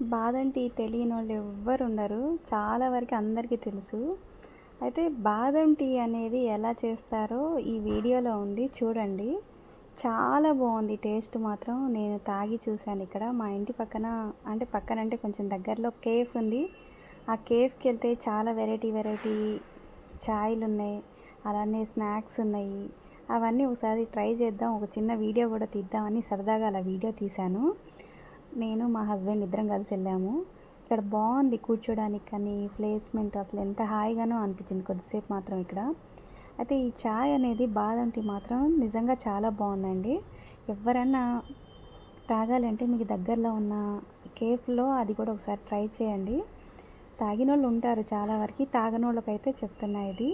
బాదం టీ తెలియని వాళ్ళు ఎవ్వరు ఉండరు చాలా వరకు అందరికీ తెలుసు. అయితే బాదం టీ అనేది ఎలా చేస్తారో ఈ వీడియోలో ఉంది. చూడండి. చాలా బాగుంది. టేస్ట్ మాత్రం నేను తాగి చూశాను ఇక్కడ. మా ఇంటి పక్కన అంటే పక్కన అంటే కొంచెం దగ్గరలో కేఫ్ ఉంది. ఆ కేఫ్కి వెళ్తే చాలా వెరైటీ వెరైటీ ఛాయ్లు ఉన్నాయి అలానే స్నాక్స్ ఉన్నాయి. అవన్నీ ఒకసారి ట్రై చేద్దాం. ఒక చిన్న వీడియో కూడా తీద్దామని సరదాగా అలా వీడియో తీశాను. నేను మా హస్బెండ్ ఇద్దరం కలిసి వెళ్ళాము. ఇక్కడ బాగుంది కూర్చోడానికి కానీ ప్లేస్మెంట్ అసలు ఎంత హాయిగానో అనిపించింది. కొద్దిసేపు మాత్రం ఇక్కడ. అయితే ఈ చాయ్ అనేది బాదం టీ మాత్రం నిజంగా చాలా బాగుందండి. ఎవరన్నా తాగాలంటే మీకు దగ్గరలో ఉన్న కేఫ్లో అది కూడా ఒకసారి ట్రై చేయండి. తాగిన వాళ్ళు ఉంటారు చాలా వరకు. తాగని వాళ్ళకైతే చెప్తున్నా ఇది.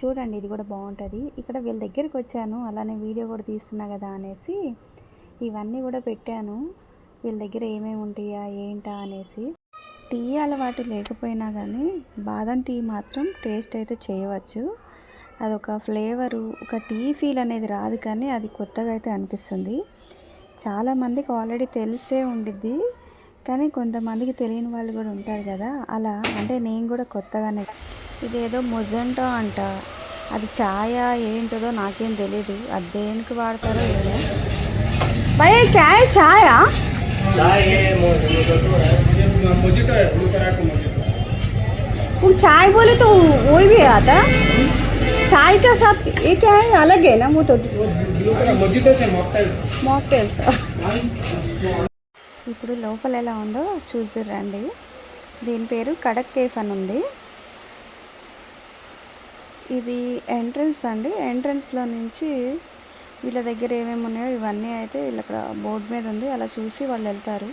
చూడండి ఇది కూడా బాగుంటుంది. ఇక్కడ వీళ్ళ దగ్గరికి వచ్చాను. అలానే వీడియో కూడా తీస్తున్నా కదా అనేసి ఇవన్నీ కూడా పెట్టాను. వీళ్ళ దగ్గర ఏమేమి ఉంటాయా ఏంటా అనేసి. టీ అలవాటు లేకపోయినా కానీ బాదం టీ మాత్రం టేస్ట్ అయితే చేయవచ్చు. అదొక ఫ్లేవరు ఒక టీ ఫీల్ అనేది రాదు కానీ అది కొత్తగా అయితే అనిపిస్తుంది. చాలామందికి ఆల్రెడీ తెలిసే ఉండిద్ది కానీ కొంతమందికి తెలియని వాళ్ళు కూడా ఉంటారు కదా అలా అంటే నేను కూడా కొత్తగానే. ఇదేదో మొజంటో అంట. అది ఛాయ ఏంటదో నాకేం తెలీదు. అది దేనికి వాడతారో ఏమో. భయ క్యాయ్ ఛాయా? चाय है मोजिटो है मोजिटो है ब्लू कलर का मोजिटो वो चाय बोले तो वो भी आता चाय के साथ ये क्या है अलग है ना वो तो ब्लू कलर मोजिटो से मॉकटेल्स మాక్టైల్స్ ఇప్పుడు లోపల ఎలా ఉందో చూసి రండి దీని పేరు కడక్ కేఫ్ అని ఉంది ఇది ఎంట్రన్స్ అండి ఎంట్రన్స్లో నుంచి వీళ్ళ దగ్గర ఏమేమి ఉన్నాయో ఇవన్నీ అయితే వీళ్ళ అక్కడ బోర్డు మీద ఉంది. అలా చూసి వాళ్ళు వెళ్తారు.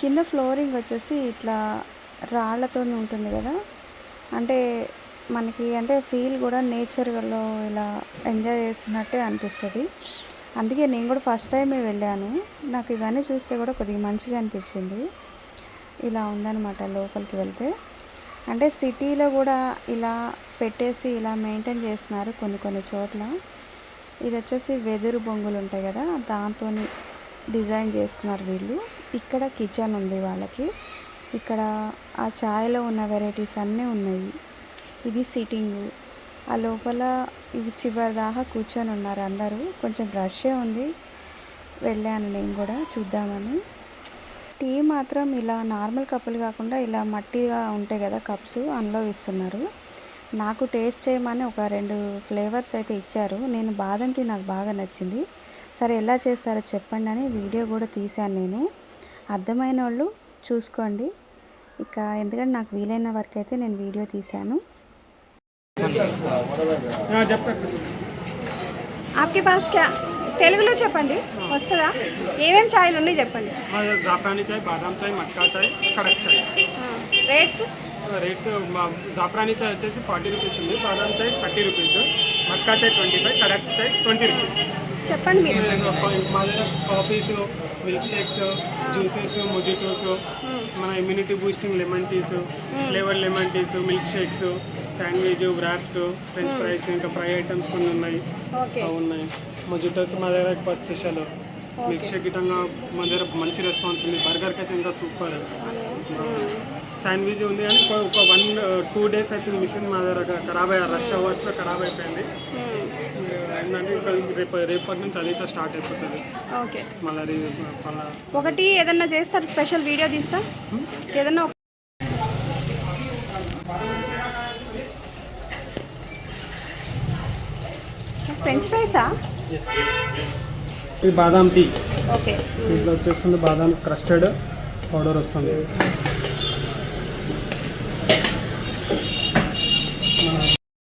కింద ఫ్లోరింగ్ వచ్చేసి ఇట్లా రాళ్ళతో ఉంటుంది కదా. అంటే మనకి అంటే ఫీల్ కూడా నేచర్లో ఇలా ఎంజాయ్ చేస్తున్నట్టే అనిపిస్తుంది. అందుకే నేను కూడా ఫస్ట్ టైమే వెళ్ళాను. నాకు ఇవన్నీ చూస్తే కూడా కొద్దిగా మంచిగా అనిపించింది. ఇలా ఉందన్నమాట లోపలికి వెళ్తే. అంటే సిటీలో కూడా ఇలా పెట్టేసి ఇలా మెయింటైన్ చేస్తున్నారు కొన్ని కొన్ని చోట్ల. ఇది వచ్చేసి వెదురు బొంగులు ఉంటాయి కదా దాంతో డిజైన్ చేసుకున్నారు వీళ్ళు. ఇక్కడ కిచెన్ ఉంది వాళ్ళకి. ఇక్కడ ఆ ఛాయ్లో ఉన్న వెరైటీస్ అన్నీ ఉన్నాయి. ఇది సిట్టింగ్. ఆ లోపల ఇది చివరి దాకా కూర్చొని ఉన్నారు అందరూ. కొంచెం రష్ే ఉంది. వెళ్ళాను నేను కూడా చూద్దామని. టీ మాత్రం ఇలా నార్మల్ కప్పులు కాకుండా ఇలా మట్టిగా ఉంటాయి కదా కప్స్ అందులో ఇస్తున్నారు నాకు టేస్ట్ చేయమని ఒక రెండు ఫ్లేవర్స్ అయితే ఇచ్చారు. నేను బాదం టీ నాకు బాగా నచ్చింది. సరే ఎలా చేస్తారో చెప్పండి అని వీడియో కూడా తీశాను నేను. అర్థమైన వాళ్ళు చూసుకోండి. ఇక ఎందుకంటే నాకు వీలైన వరకు అయితే నేను వీడియో తీశాను. తెలుగులో చెప్పండి. వస్తుందా? ఏమేమి ఛాయలు ఉన్నాయి చెప్పండి. జాపానీ చాయ్ చాయ్ చాయ్ కడక్ చాయ్ రేట్స్? రేట్స్ మా- జాఫ్రానీ చాయ్ వచ్చేసి ఫార్టీ రూపీస్ ఉంది బాదాం చాయ్ థర్టీ రూపీస్ మట్కా చాయ్ ట్వంటీ ఫైవ్ కడక్ చాయ్ ట్వంటీ రూపీస్. చెప్పండి మీరు. మా దగ్గర coffees milk shakes juices mojitos మన immunity boosting lemon teas flavour lemon teas milk shakes sandwich wraps french fries ఇంకా ఫ్రై ఐటమ్స్ కొన్ని ఉన్నాయి. ఉన్నాయి. మొజిటోస్ మా దగ్గర ఎక్కువ స్పెషల్ మిల్క్ షేక్ ఇటంగా మా దగ్గర మంచి రెస్పాన్స్ ఉంది. బర్గర్కి అయితే ఇంకా సూపర్. శాండ్విచ్ ఉంది కానీ ఒక- వన్ టూ డేస్ అయితే మిషన్ మా దగ్గర ఖరాబ్ అయ్యారు. రష్ అవర్స్లో ఖరాబ్ అయిపోయింది. ఏంటంటే ఇంకా రేపు రేపటి నుంచి అది స్టార్ట్ అయిపోతుంది. ఓకే. మళ్ళీ ఒకటి ఏదన్నా చేస్తారు? స్పెషల్ వీడియో తీస్తా? ఏదన్నా ఫ్రెంచ్ ఫ్రైసా? ఇది బాదాం టీ. ఓకే. దీంట్లో వచ్చేస్తుంది బాదాం క్రస్టర్డ్ పౌడర్ వస్తుంది.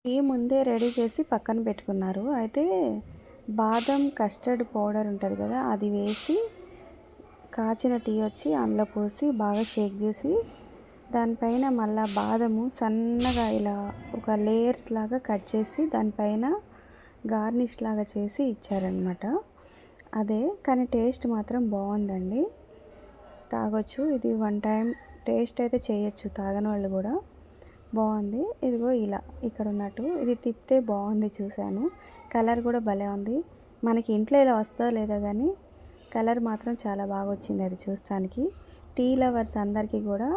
టీ ముందే రెడీ చేసి పక్కన పెట్టుకున్నారు. అయితే బాదం కస్టర్డ్ పౌడర్ ఉంటుంది కదా అది వేసి కాచిన టీ వచ్చి అందులో పోసి బాగా షేక్ చేసి దానిపైన మళ్ళా బాదము సన్నగా ఇలా ఒక లేయర్స్ లాగా కట్ చేసి దానిపైన గార్నిష్ లాగా చేసి ఇచ్చారనమాట అదే కానీ టేస్ట్ మాత్రం బాగుందండి. తాగొచ్చు. ఇది వన్ టైం టేస్ట్ అయితే చేయొచ్చు. తాగని వాళ్ళు కూడా. బాగుంది. ఇదిగో ఇలా ఇక్కడ ఉన్నట్టు. ఇది తిప్పితే బాగుంది చూశాను. కలర్ కూడా భలే ఉంది. మనకి ఇంట్లో ఇలా వస్తుందో లేదో కానీ కలర్ మాత్రం చాలా బాగా వచ్చింది అది చూస్తానికి. టీ లవర్స్ అందరికీ కూడా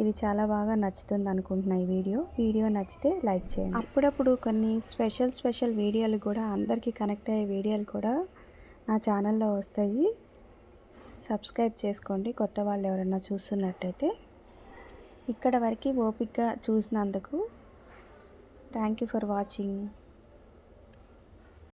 ఇది చాలా బాగా నచ్చుతుంది అనుకుంటున్నా ఈ వీడియో. వీడియో నచ్చితే లైక్ చేయండి. అప్పుడప్పుడు కొన్ని స్పెషల్ స్పెషల్ వీడియోలు కూడా అందరికీ కనెక్ట్ అయ్యే వీడియోలు కూడా నా ఛానల్లో వస్తాయి. సబ్స్క్రైబ్ చేసుకోండి. కొత్త వాళ్ళు ఎవరైనా చూస్తున్నట్టయితే ఇక్కడ వరకు ఓపిక్గా చూసినందుకు థ్యాంక్ యూ ఫర్ వాచింగ్.